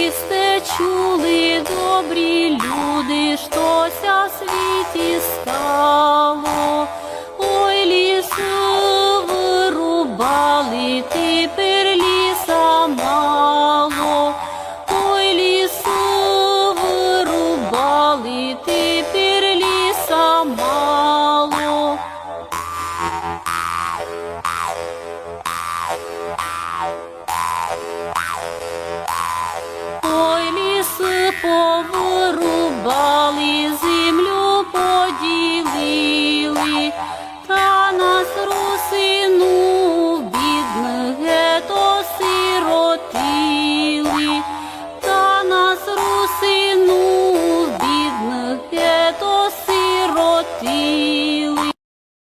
Христе, чули добрі люди, щося в світі стало, ой лісу вирубали, тепер ліса мало, ой лісу вирубали, тепер ліса мало. Thank you. Di.